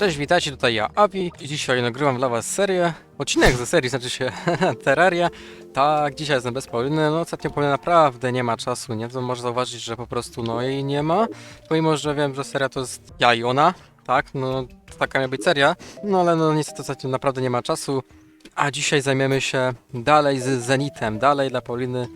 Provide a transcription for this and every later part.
Cześć, witajcie, tutaj ja, Avi. I dzisiaj nagrywam dla was serię, odcinek ze serii, znaczy się Terraria. Tak, dzisiaj jestem bez Pauliny, no ostatnio naprawdę nie ma czasu, nie? To może zauważyć, że po prostu no jej nie ma, pomimo, że wiem, że seria to jest ja i ona, tak, no taka miała być seria, no ale no niestety ostatnio naprawdę nie ma czasu, a dzisiaj zajmiemy się dalej z Zenitem, dalej dla Pauliny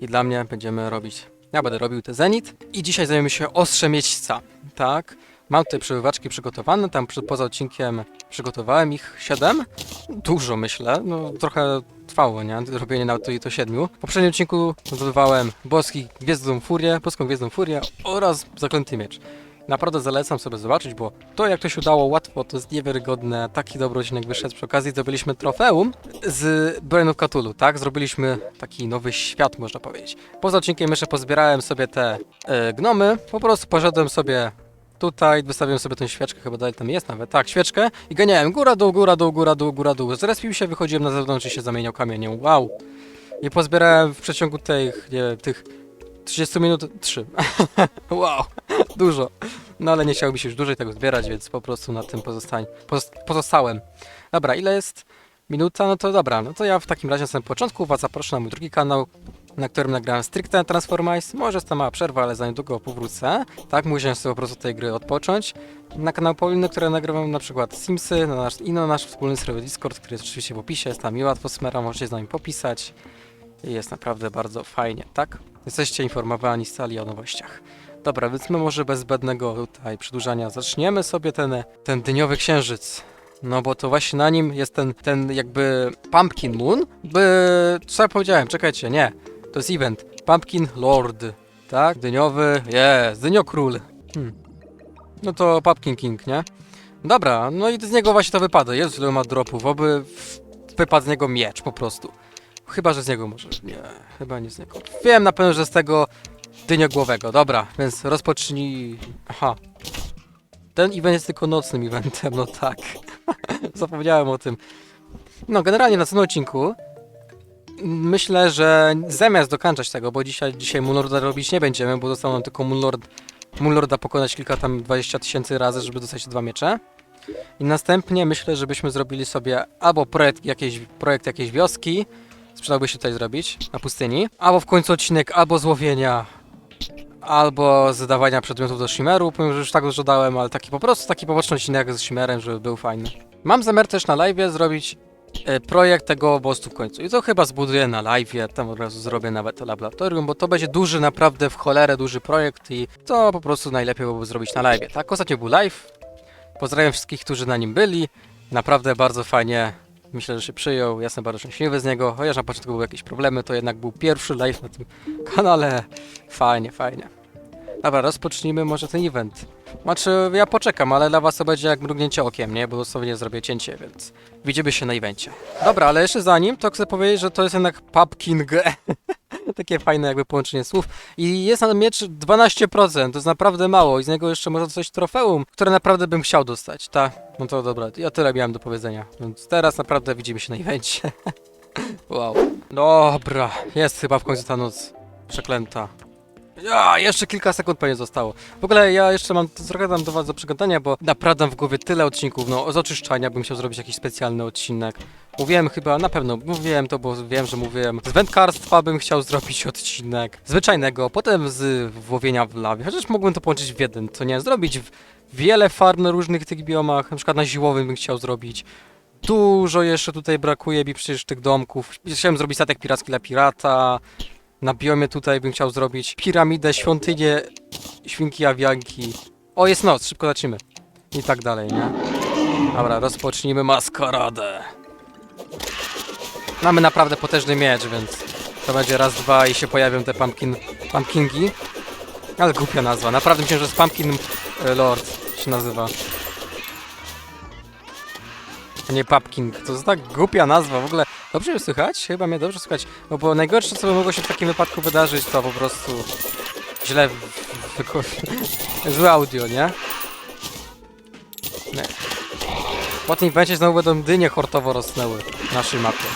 i dla mnie będziemy robić, ja będę robił te Zenit. I dzisiaj zajmiemy się ostrzemiedźca, tak? Mam tutaj przebywaczki przygotowane, tam przy, poza odcinkiem przygotowałem ich 7. Dużo myślę, no trochę trwało, nie? Robienie nawet to i to 7. W poprzednim odcinku zdobywałem boski Gwiezdną Furię, boską Gwiezdną Furię oraz Zaklęty Miecz. Naprawdę zalecam sobie zobaczyć, bo to jak to się udało łatwo, to jest niewiarygodne. Taki dobry odcinek wyszedł. Przy okazji zdobyliśmy trofeum z Brain of Cthulhu, tak? Zrobiliśmy taki nowy świat, można powiedzieć. Poza odcinkiem jeszcze pozbierałem sobie te e, gnomy. Po prostu poszedłem sobie Tutaj wystawiłem sobie tę świeczkę, chyba dalej tam jest nawet. Tak, świeczkę i ganiałem góra, dół, góra, dół, góra, dół, góra, dół. Zrespił się, wychodziłem na zewnątrz i się zamieniał kamieniem. Wow. I pozbierałem w przeciągu tych, nie wiem, tych 30 minut 3. wow, dużo. No ale nie chciało się już dłużej tego zbierać, więc po prostu na tym pozostań, poz, pozostałem. Dobra, ile jest minuta? No to dobra, no to ja w takim razie na samym początku Was zaproszę na mój drugi kanał, na którym nagrałem stricte Transformice. Może jest to mała przerwa, ale za niedługo powrócę. Tak, musiałem sobie po prostu tej gry odpocząć. Na kanał Pauliny, które nagrywam na przykład Simsy na nasz, i na nasz wspólny serwer Discord, który jest oczywiście w opisie, jest tam miła atmosfera, możecie z nami popisać. I jest naprawdę bardzo fajnie, tak? Jesteście informowani z sali o nowościach. Dobra, więc my może bez zbędnego tutaj przedłużania zaczniemy sobie ten, ten dniowy księżyc. No bo to właśnie na nim jest ten, ten jakby Pumpkin Moon. By... Co ja powiedziałem? Czekajcie, nie. To jest event. Pumpkin Lord. Tak? Dyniowy. Jest. Dyniokról. Hmm. No to Pumpkin King, nie? Dobra, no i z niego właśnie to wypada. Jest ile ma dropów, oby wypadł z niego miecz po prostu. Chyba, że z niego może. Nie, chyba nie z niego. Wiem na pewno, że z tego dyniogłowego. Dobra, więc rozpocznij. Aha. Ten event jest tylko nocnym eventem, no tak. Zapomniałem o tym. No, generalnie na tym odcinku myślę, że zamiast dokończać tego, bo dzisiaj, dzisiaj Moonlorda robić nie będziemy, bo zostało nam tylko Moonlord, Moonlorda pokonać kilka tam 20 tysięcy razy, żeby dostać dwa miecze. I następnie myślę, żebyśmy zrobili sobie albo projekt jakiejś, projekt jakiejś wioski, sprzedałby się tutaj zrobić, na pustyni, albo w końcu odcinek albo złowienia, albo zdawania przedmiotów do Shimeru, pomimo, że już tak dużo dałem, ale taki po prostu taki poboczny odcinek z Shimerem, żeby był fajny. Mam zamiar też na live zrobić projekt tego bostu w końcu. I to chyba zbuduję na live, tam od razu zrobię nawet to laboratorium, bo to będzie duży, naprawdę w cholerę duży projekt i to po prostu najlepiej byłoby zrobić na live. Tak, ostatnio był live. Pozdrawiam wszystkich, którzy na nim byli. Naprawdę bardzo fajnie. Myślę, że się przyjął. Ja Jestem bardzo szczęśliwy z niego. Chociaż na początku były jakieś problemy, to jednak był pierwszy live na tym kanale. Fajnie, fajnie. Dobra, rozpocznijmy może ten event. Znaczy, ja poczekam, ale dla was to będzie jak mrugnięcie okiem, nie? Bo dosłownie zrobię cięcie, więc widzimy się na evencie. Dobra, ale jeszcze zanim, to chcę powiedzieć, że to jest jednak Pupking. Takie fajne jakby połączenie słów. I jest na miecz 12%, to jest naprawdę mało i z niego jeszcze może dostać trofeum, które naprawdę bym chciał dostać, tak? No to dobra, ja tyle miałem do powiedzenia, więc teraz naprawdę widzimy się na evencie. wow. Dobra, jest chyba w końcu ta noc przeklęta. Ja, jeszcze kilka sekund pewnie zostało. W ogóle ja jeszcze mam trochę tam do was do przegadania, bo naprawdę w głowie tyle odcinków, no z oczyszczania bym chciał zrobić jakiś specjalny odcinek. Mówiłem chyba, na pewno mówiłem to, bo wiem, że mówiłem. Z wędkarstwa bym chciał zrobić odcinek. Zwyczajnego, potem z łowienia w lawie, chociaż mógłbym to połączyć w jeden, co nie? Zrobić wiele farm na różnych tych biomach, na przykład na ziłowym bym chciał zrobić. Dużo jeszcze tutaj brakuje mi przecież tych domków. Chciałem zrobić statek piracki dla pirata. Na biomie tutaj bym chciał zrobić piramidę, świątynię, świnki awianki. O, jest noc, szybko lecimy. I tak dalej, nie? Dobra, rozpocznijmy maskaradę. Mamy naprawdę potężny miecz, więc to będzie raz, dwa i się pojawią te pumpkin, pumpkingi. Ale głupia nazwa, naprawdę myślę, że jest Pumpkin e, Lord się nazywa. A nie Pumpkin, to jest tak głupia nazwa w ogóle. Dobrze mnie słychać? Chyba mnie dobrze słychać. Bo najgorsze, co by mogło się w takim wypadku wydarzyć, to po prostu źle złe audio, nie? Nie. Po tym evencie znowu będą dynie hortowo rosnęły w naszej mapie.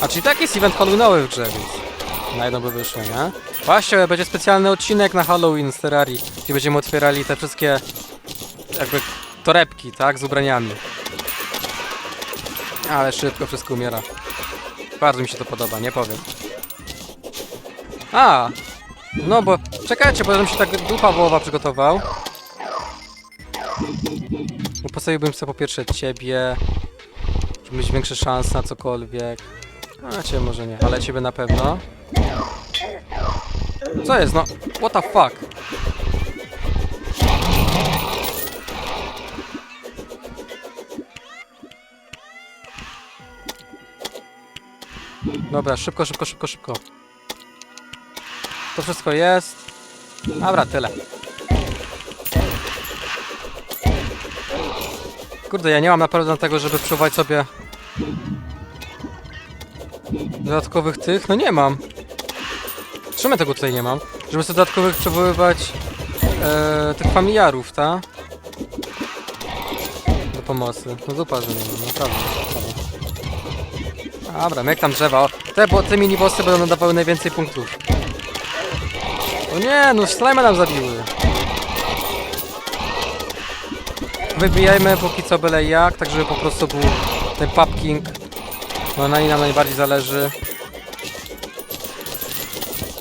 A czyli tak jest event Halloweenowy w grze, więc na jedno by wyszło, nie? Właśnie, będzie specjalny odcinek na Halloween z Terrarii, gdzie będziemy otwierali te wszystkie jakby torebki, tak? Z ubraniami. Ale szybko wszystko umiera. Bardzo mi się to podoba, nie powiem. A! No bo, czekajcie, bo żebym się tak dupa wołowa przygotował. Bo postawiłbym sobie po pierwsze ciebie, żeby mieć większe szanse na cokolwiek. A ciebie może nie, ale ciebie na pewno. Co jest, no? What the fuck? Dobra, szybko, szybko, szybko, szybko. To wszystko jest. Dobra, tyle. Kurde, ja nie mam naprawdę na tego, żeby próbować sobie dodatkowych tych. No nie mam. Czemu tego tutaj nie mam? Żeby sobie dodatkowych przywoływać e, tych familiarów, ta? Do pomocy. No dupa, że nie mam, naprawdę. naprawdę. Dobra, jak tam drzewa. O, te, bo te minibossy będą nadawały najwięcej punktów. O nie, no slime nam zabiły. Wybijajmy póki co byle jak, tak żeby po prostu był ten Pub King. No na niej nam najbardziej zależy.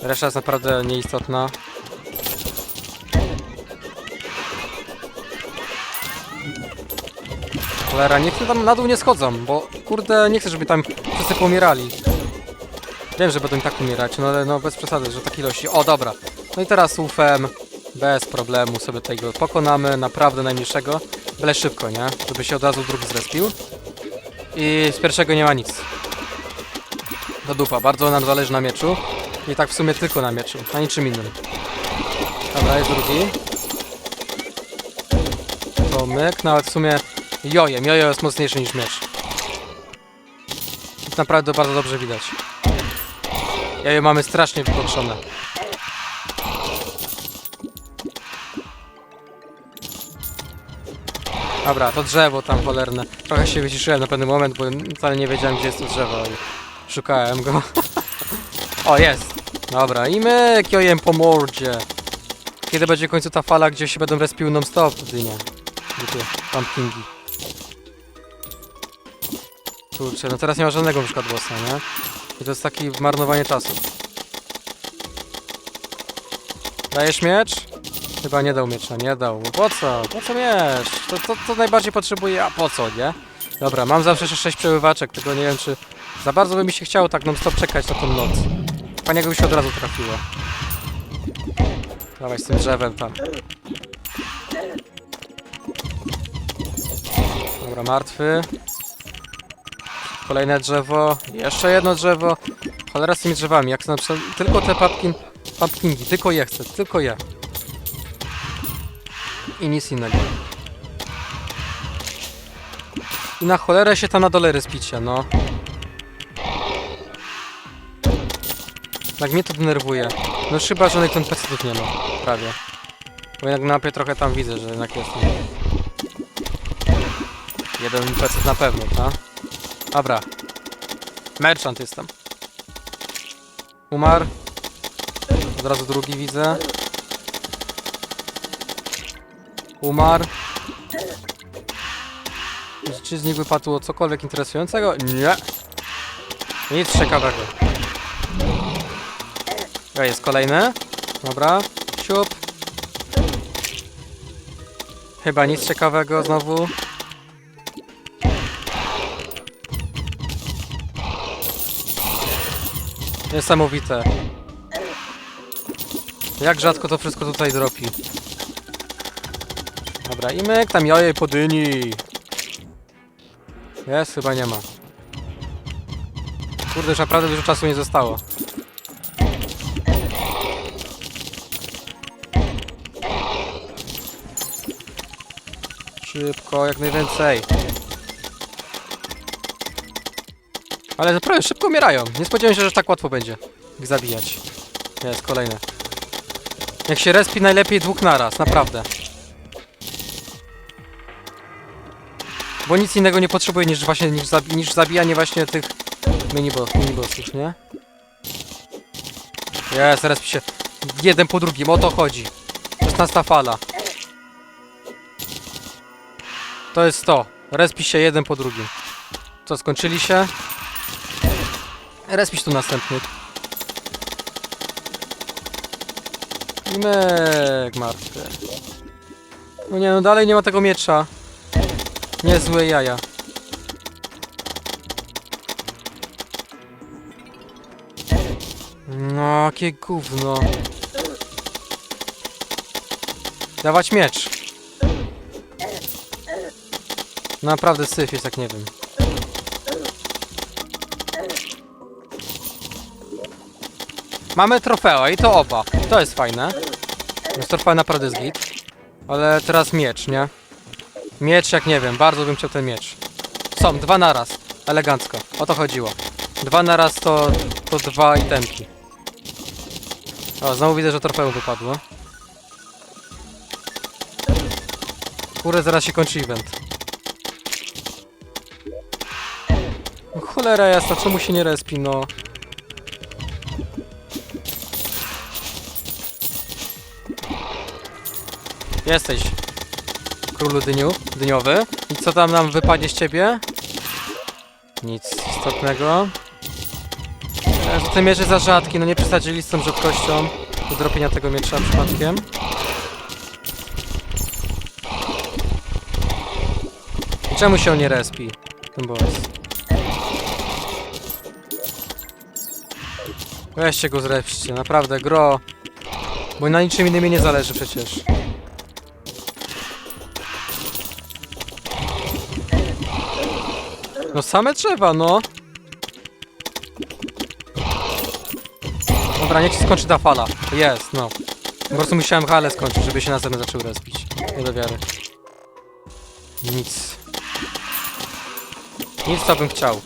Reszta jest naprawdę nieistotna. Cholera, niech tam na dół nie schodzą, bo kurde, nie chcę, żeby tam wszyscy pomierali. Wiem, że będą i tak umierać, no ale no bez przesady, że tak ilości. O, dobra. No i teraz ufem, bez problemu sobie tego pokonamy, naprawdę najmniejszego. Byle szybko, nie? Żeby się od razu drugi zrespił. I z pierwszego nie ma nic. Do dupa, bardzo nam zależy na mieczu. I tak w sumie tylko na mieczu, na niczym innym. Dobra, jest drugi. To myk, nawet w sumie jojem. Jojo jest mocniejszy niż miecz. Naprawdę bardzo dobrze widać. Jojo mamy strasznie wypatrzone. Dobra, to drzewo tam cholerne. Trochę się wyciszyłem na pewien moment, bo wcale nie wiedziałem gdzie jest to drzewo. Szukałem go. o, jest. Dobra, i myk jojem po mordzie. Kiedy będzie w końcu ta fala, gdzie się będą respiły non-stop, wtedy nie. Tu pumpkingi. Kurczę, no teraz nie ma żadnego na przykład bossa, nie? I to jest takie marnowanie czasu. Dajesz miecz? Chyba nie dał miecza, nie dał. Po co? Po co miecz? To, to, to najbardziej potrzebuję, a po co, nie? Dobra, mam zawsze jeszcze 6 przeływaczek, tylko nie wiem czy... Za bardzo by mi się chciało tak non stop czekać na tą noc. Panie jakby się od razu trafiło. Dawaj z tym drzewem tam. Dobra, martwy. Kolejne drzewo. Jeszcze jedno drzewo. Cholera z tymi drzewami. Jak na przykład tylko te pumpkin, pumpkingi. Tylko je chcę. Tylko je. I nic innego. I na cholerę się tam na dole respicie, no. Tak mnie to denerwuje. No chyba, że ten PC nie ma. Prawie. Bo jednak na mapie trochę tam widzę, że jednak jest. Jeden PC na pewno, tak? Dobra. Merchant jestem. Umarł. Od razu drugi widzę. Umarł. Czy z nich wypadło cokolwiek interesującego? Nie. Nic ciekawego. O, jest kolejny. Dobra. Siup. Chyba nic ciekawego znowu. Niesamowite. Jak rzadko to wszystko tutaj dropi. Dobra, i myk tam jojej po dyni. Jest? Chyba nie ma. Kurde, już naprawdę dużo czasu nie zostało. Szybko, jak najwięcej. Ale naprawdę szybko umierają. Nie spodziewałem się, że tak łatwo będzie ich zabijać. Jest, kolejne. Jak się respi najlepiej dwóch naraz, naprawdę. Bo nic innego nie potrzebuję niż właśnie niż, zabi niż zabijanie właśnie tych miniboss, minibossów, nie? Jest, respi się jeden po drugim, o to chodzi. 16 fala. To jest to. Respi się jeden po drugim. Co, skończyli się? Respisz tu następny. I myk, martwy. No nie, no dalej nie ma tego miecza. Niezłe jaja. No, jakie gówno. Dawać miecz. Naprawdę syf jest, jak nie wiem. Mamy trofea i to oba. To jest fajne. Jest trofea naprawdę z git. Ale teraz miecz, nie? Miecz jak nie wiem, bardzo bym chciał ten miecz. Są, dwa naraz. Elegancko. O to chodziło. Dwa naraz to, to dwa itemki. O, znowu widzę, że trofeum wypadło. Kurde, zaraz się kończy event. No cholera jasna, czemu się nie respi, no? Jesteś. Królu dyniu, dyniowy. I co tam nam wypadnie z ciebie? Nic istotnego. E, że Ten jest za rzadki, no nie przesadzili z tą rzadkością do tego miecza przypadkiem. Czemu się on nie respi? Ten boss. Weźcie go zreszcie, naprawdę, gro. Bo na niczym innym nie zależy przecież. No same drzewa, no. Dobra, niech się skończy ta fala. Jest, no. Po prostu musiałem halę skończyć, żeby się następny zaczął respić. Nie do wiary. Nic. Nic co bym chciał.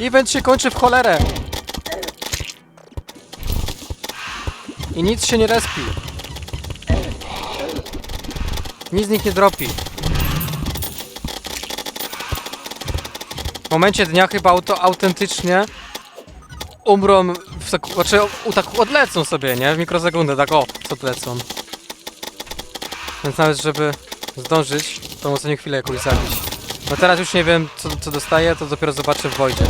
Event się kończy w cholerę. I nic się nie respi. Nic z nich nie dropi. Momencie dnia chyba auto autentycznie umrą w znaczy u, tak odlecą sobie, nie? W mikrosekundę, tak o, odlecą. Więc nawet, żeby zdążyć, to nie chwilę jakoś zabić. No teraz już nie wiem, co, co dostaję, to dopiero zobaczę w Wojdzie.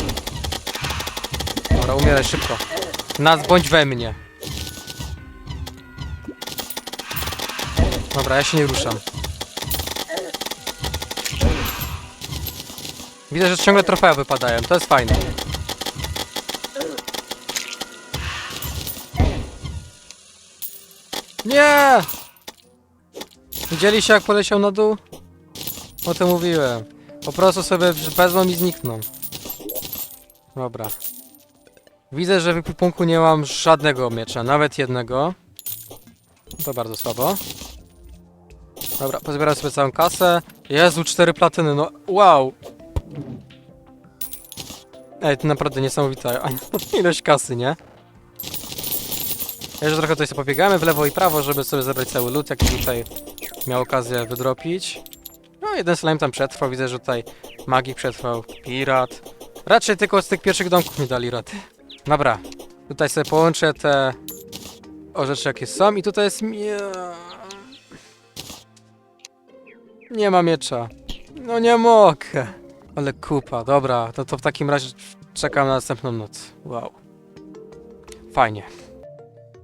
Dobra, umieraj szybko. Nas bądź we mnie. Dobra, ja się nie ruszam. Widzę, że ciągle trofea wypadają, to jest fajne. Nie! Widzieliście jak poleciał na dół? O tym mówiłem. Po prostu sobie wezmą i znikną. Dobra. Widzę, że w ekwipunku nie mam żadnego miecza, nawet jednego. To bardzo słabo. Dobra, pozbieram sobie całą kasę. Jezu, cztery platyny, no wow! Ej, to naprawdę niesamowita ilość kasy, nie? Jeszcze trochę tutaj sobie pobiegamy w lewo i prawo, żeby sobie zebrać cały loot, jaki tutaj miał okazję wydropić. No, jeden slime tam przetrwał, widzę, że tutaj magik przetrwał, pirat. Raczej tylko z tych pierwszych domków mi dali rady. Dobra, tutaj sobie połączę te o rzeczy jakie są i tutaj jest. Nie ma miecza. No nie mogę. Ale kupa, dobra, to, to w takim razie czekam na następną noc. Wow. Fajnie.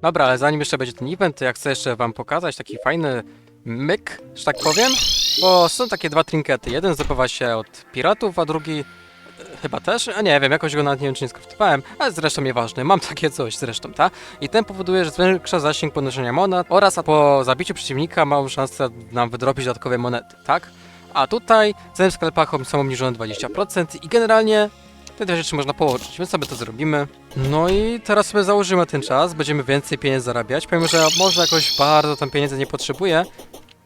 Dobra, ale zanim jeszcze będzie ten event, to ja chcę jeszcze wam pokazać taki fajny myk, że tak powiem. Bo są takie dwa trinkety. Jeden zdobywa się od piratów, a drugi e, chyba też. A nie wiem, jakoś go nawet nie wiem, czy nie skryptowałem, ale zresztą nieważne. Mam takie coś zresztą, ta? I ten powoduje, że zwiększa zasięg podnoszenia monet oraz po zabiciu przeciwnika mam szansę nam wydropić dodatkowe monety, tak? A tutaj ceny w sklepach są obniżone 20% i generalnie te dwie rzeczy można połączyć, więc sobie to zrobimy. No i teraz sobie założymy ten czas, będziemy więcej pieniędzy zarabiać. Powiem, że może jakoś bardzo tam pieniędzy nie potrzebuję,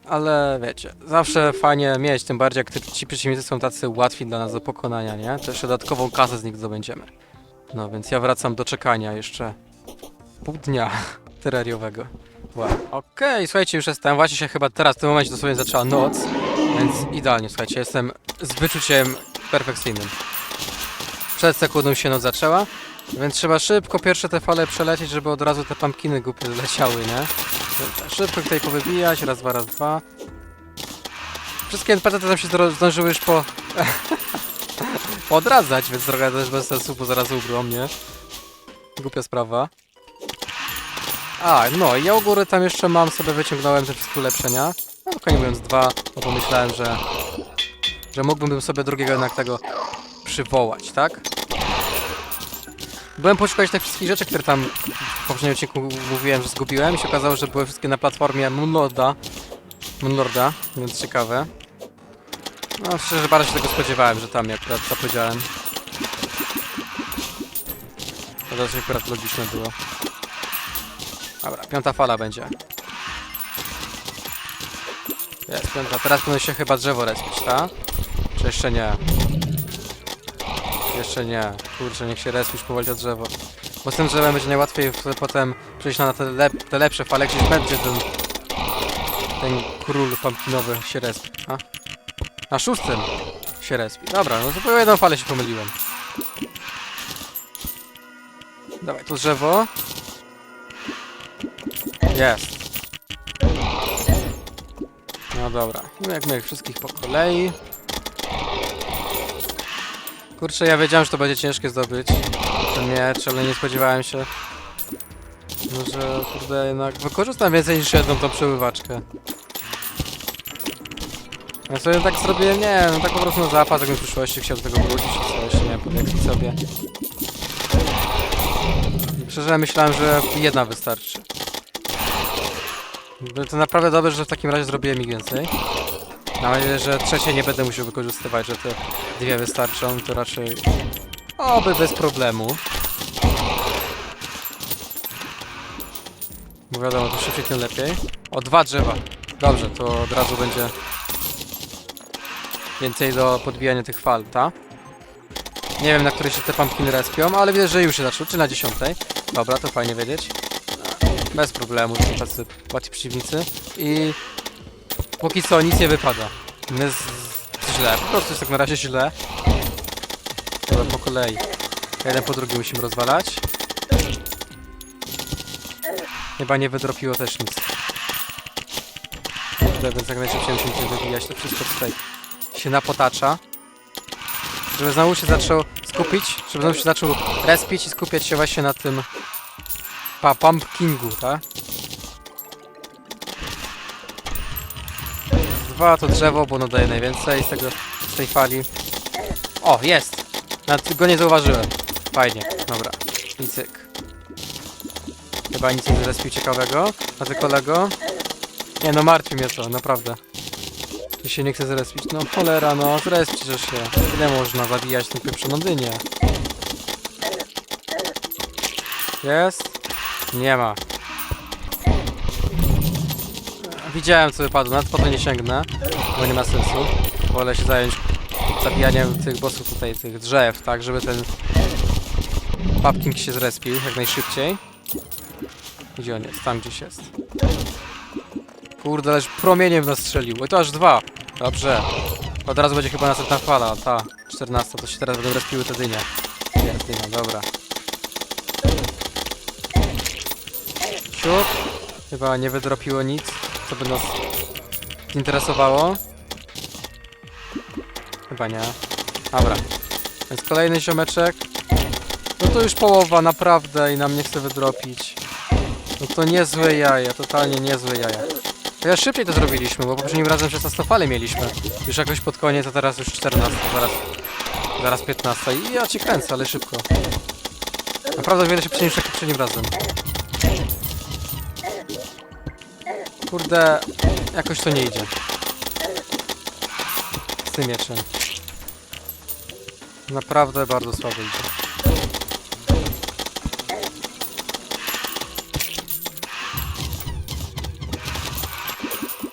ale wiecie, zawsze fajnie mieć, tym bardziej jak ci przeciwnicy są tacy łatwi dla nas do pokonania, nie? Jeszcze dodatkową kasę z nich zdobędziemy. No więc ja wracam do czekania jeszcze pół dnia terrariowego. Wow. Okej, słuchajcie, już jestem. Właśnie się chyba teraz w tym momencie dosłownie zaczęła noc, więc idealnie, słuchajcie, jestem z wyczuciem perfekcyjnym. Przed sekundą się noc zaczęła, więc trzeba szybko pierwsze te fale przelecieć, żeby od razu te pumpkiny głupie zleciały, nie? Dobra, Szybko tutaj powybijać, raz, dwa, raz, dwa. Wszystkie NPC tam się zdążyły już po... podradzać, więc trochę też bez sensu, bo zaraz ubrą mnie. Głupia sprawa. A, no i ja u góry tam jeszcze mam, sobie wyciągnąłem te wszystkie ulepszenia. No dokładnie mówiąc dwa, bo pomyślałem, że... że mógłbym sobie drugiego jednak tego przywołać, tak? Byłem poszukać tych wszystkich rzeczy, które tam w poprzednim odcinku mówiłem, że zgubiłem i się okazało, że były wszystkie na platformie Moonlorda. Moonlorda, więc ciekawe. No szczerze bardzo się tego spodziewałem, że tam akurat to powiedziałem. To dosyć akurat logiczne było. Dobra, piąta fala będzie. Jest piąta, teraz powinno się chyba drzewo respić, tak? Czy jeszcze nie? Jeszcze nie. Kurczę, niech się respisz powoli to drzewo. Bo z tym drzewem będzie najłatwiej potem przejść na te, lep, te lepsze fale, gdzieś będzie ten... Ten król pumpkinowy się respi, a? Na szóstym się respi. Dobra, no to po jedną falę się pomyliłem. Dawaj, tu drzewo. Jest. No dobra, no jak my wszystkich po kolei. Kurczę, ja wiedziałem, że to będzie ciężkie zdobyć ten miecz, ale nie spodziewałem się, no, że kurde jednak wykorzystam więcej niż jedną tą przeływaczkę. Ja sobie tak zrobiłem, nie, no tak po prostu na zapas, jakbym w przyszłości chciał do tego wrócić czy coś, nie, podekspić sobie. Szczerze myślałem, że jedna wystarczy. No To naprawdę dobrze, że w takim razie zrobiłem ich więcej. Mam nadzieję, że trzecie nie będę musiał wykorzystywać, że te dwie wystarczą, to raczej oby bez problemu. Bo wiadomo, to szybciej tym lepiej. O, dwa drzewa. Dobrze, to od razu będzie więcej do podbijania tych fal, ta? Nie wiem, na której się te pumpkiny respią, ale widzę, że już się zaczął, czy na dziesiątej. Dobra, to fajnie wiedzieć. Bez problemu, to są tacy łatwi przeciwnicy. I póki co nic nie wypada. Jest źle, po prostu jest tak na razie źle. Dobra, po kolei. Jeden po drugim musimy rozwalać. Chyba nie wydropiło też nic. Kurde, Więc jak najszybciej musimy wybijać to wszystko tutaj się napotacza. Żeby znowu się zaczął skupić, żeby znowu się zaczął respić i skupiać się właśnie na tym pa pumpkingu, tak? Dwa to drzewo, bo ono daje najwięcej z tego, z tej fali. O, jest! Nawet go nie zauważyłem. Fajnie, dobra. I cyk. Chyba nic nie zrespił ciekawego. A ty kolego? Nie no, martwi mnie to, naprawdę. Tu się nie chce zrespić. No cholera, no zrespisz się. Ile można zabijać tą pieprzoną dynię? Jest? Nie ma. Widziałem co wypadło, nawet po to nie sięgnę, bo nie ma sensu. Wolę się zająć zabijaniem tych bossów tutaj, tych drzew, tak, żeby ten Pumpkin się zrespił jak najszybciej. Gdzie on jest? Tam gdzieś jest. Kurde, ależ promieniem nas strzelił. I to aż dwa. Dobrze. Od razu będzie chyba następna fala, ta 14, to się teraz będą respiły te dynie. Jest dobra. Chyba nie wydropiło nic, co by nas interesowało. Chyba nie. Dobra. Więc kolejny ziomeczek. No to już połowa, naprawdę, i nam nie chce wydropić. No to niezłe jaja, totalnie niezłe jaja. To ja szybciej to zrobiliśmy, bo poprzednim razem 16 fali mieliśmy. Już jakoś pod koniec, a teraz już 14, zaraz, zaraz 15. I ja cię kręcę, ale szybko. Naprawdę wiele szybciej niż jak poprzednim razem. Kurde, jakoś to nie idzie. Z tym mieczem. Naprawdę bardzo słabo idzie.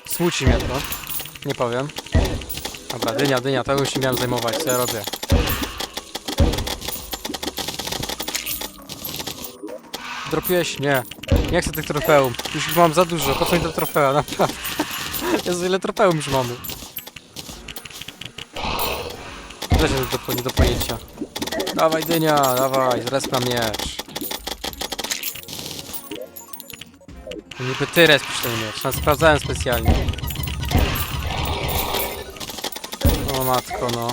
Smuci mnie to. Nie powiem. Dobra, dynia, dynia, to już się miałem zajmować, co ja robię. Dropiłeś? Nie. Nie chcę tych trofeum. Już mam za dużo, po co mi te trofea, naprawdę. Jezu, ile trofeum już mamy. Też do, nie do pojęcia. Dawaj dynia, dawaj, zresp na miecz. Niby ty respisz ten miecz, no, sprawdzałem specjalnie. O matko, no.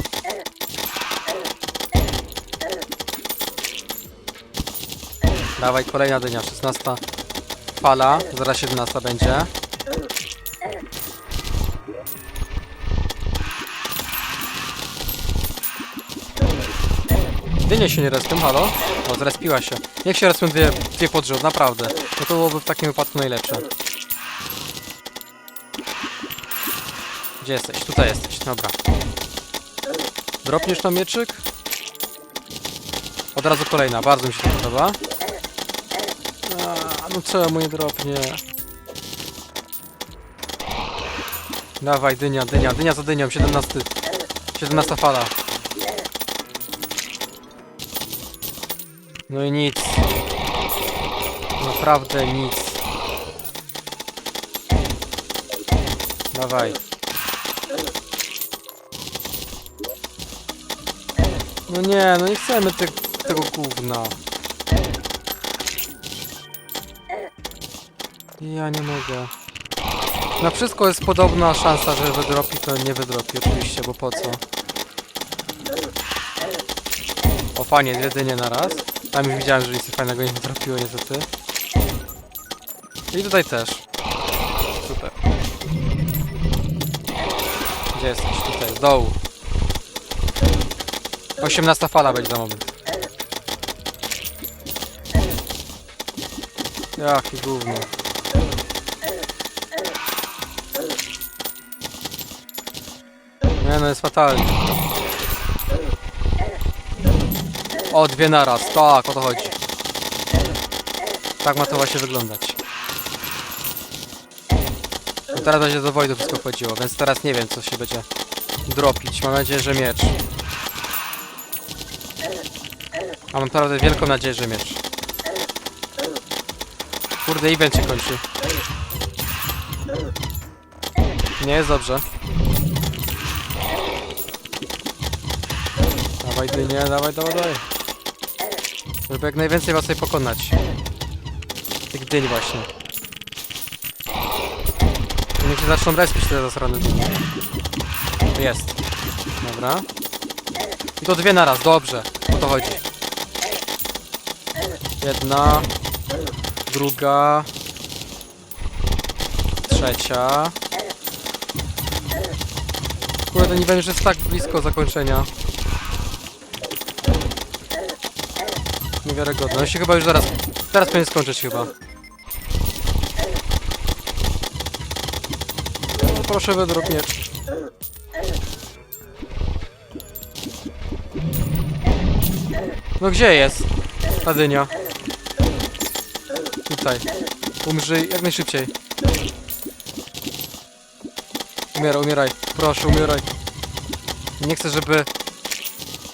Dawaj, kolejna dynia, 16 fala, zaraz 17 będzie. Dynie się nie respią, halo? O, zrespiła się. Niech się respią dwie, dwie pod rząd, naprawdę. No to byłoby w takim wypadku najlepsze. Gdzie jesteś? Tutaj jesteś, dobra. Dropniesz tam mieczyk? Od razu kolejna, bardzo mi się to podoba. No czemu nie dropnie? Dawaj, dynia, dynia, dynia za dynią, 17. 17 fala. No i nic. Naprawdę nic. Dawaj. No nie, no nie chcemy te, tego gówna. Ja nie mogę. Na wszystko jest podobna szansa, że wydropi, to nie wydropi oczywiście, bo po co? O fajnie, dwie dynie na raz. Tam już widziałem, że nic fajnego nie wydropiło niestety. I tutaj też. Super. Gdzie jesteś? Tutaj, z dołu. 18 fala będzie za moment. Jakie gówno. No, jest fatalnie. O, dwie naraz. Tak, o to chodzi. Tak ma to właśnie wyglądać. No teraz będzie do Wojdu wszystko chodziło, więc teraz nie wiem, co się będzie dropić. Mam nadzieję, że miecz. A mam naprawdę wielką nadzieję, że miecz. Kurde, event się kończy. Nie jest dobrze. Dawaj dynie, dawaj, dawaj, dawaj. Żeby jak najwięcej was tutaj pokonać. Tych dyń właśnie. Niech się zaczną respić te zasrane dynie. Jest. Dobra. I to dwie naraz, dobrze. O to chodzi. Jedna. Druga. Trzecia. Kurde, nie wiem, że jest tak blisko zakończenia. Niewiarygodne. On się chyba już zaraz... Teraz powinien skończyć chyba. No, proszę wydruk miecz. No gdzie jest ta dynia? Tutaj. Umrzyj jak najszybciej. Umieraj, umieraj. Proszę, umieraj. Nie chcę, żeby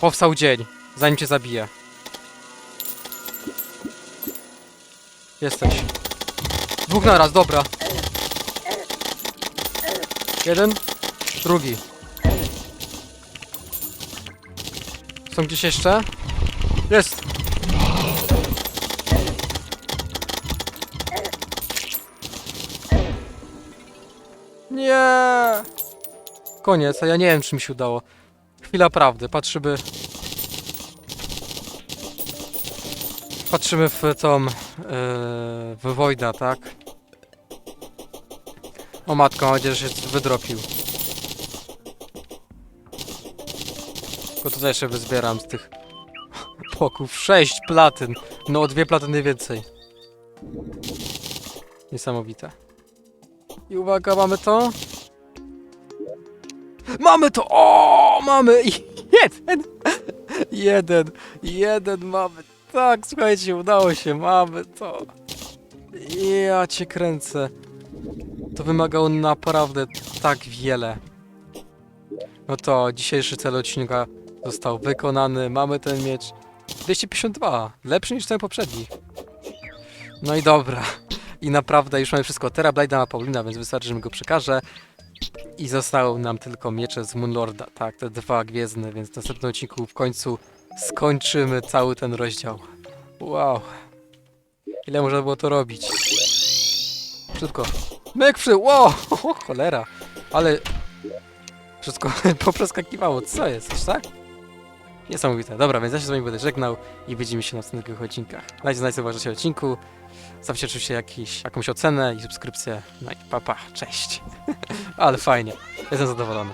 powstał dzień, zanim cię zabiję. Jesteś. Dwóch naraz, dobra. Jeden, drugi. Są gdzieś jeszcze? Jest! Nie! Koniec, a ja nie wiem, czy mi się udało. Chwila prawdy, patrzymy... Patrzymy w tą... Yy, w tak? O matko, mam nadzieję, że się wydropił. Tylko tutaj jeszcze wyzbieram z tych płoków. Sześć platyn. No o dwie platyny więcej. Niesamowite. I uwaga, mamy to. Mamy to! O, mamy! Jeden! Jeden! Jeden mamy! Tak, słuchajcie, udało się, mamy to. Ja cię kręcę. To wymagało naprawdę tak wiele. No to dzisiejszy cel odcinka został wykonany. Mamy ten miecz. 252. Lepszy niż ten poprzedni. No i dobra. I naprawdę już mamy wszystko. Terablada ma Paulina, więc wystarczy, że mi go przekażę. I zostały nam tylko miecze z Moonlorda. Tak, te dwa gwiezdne, więc w następnym odcinku w końcu skończymy cały ten rozdział. Wow. Ile można było to robić? Szybko. Myk przy... Wow! O, cholera. Ale... Wszystko poproskakiwało. Co jest? Tak? Niesamowite. Dobra, więc ja się z wami będę żegnał i widzimy się na następnych odcinkach. Dajcie znać, co uważacie o odcinku. Zostawcie oczywiście jakiś, jakąś ocenę i subskrypcję. No i papa, cześć. Ale fajnie. Jestem zadowolony.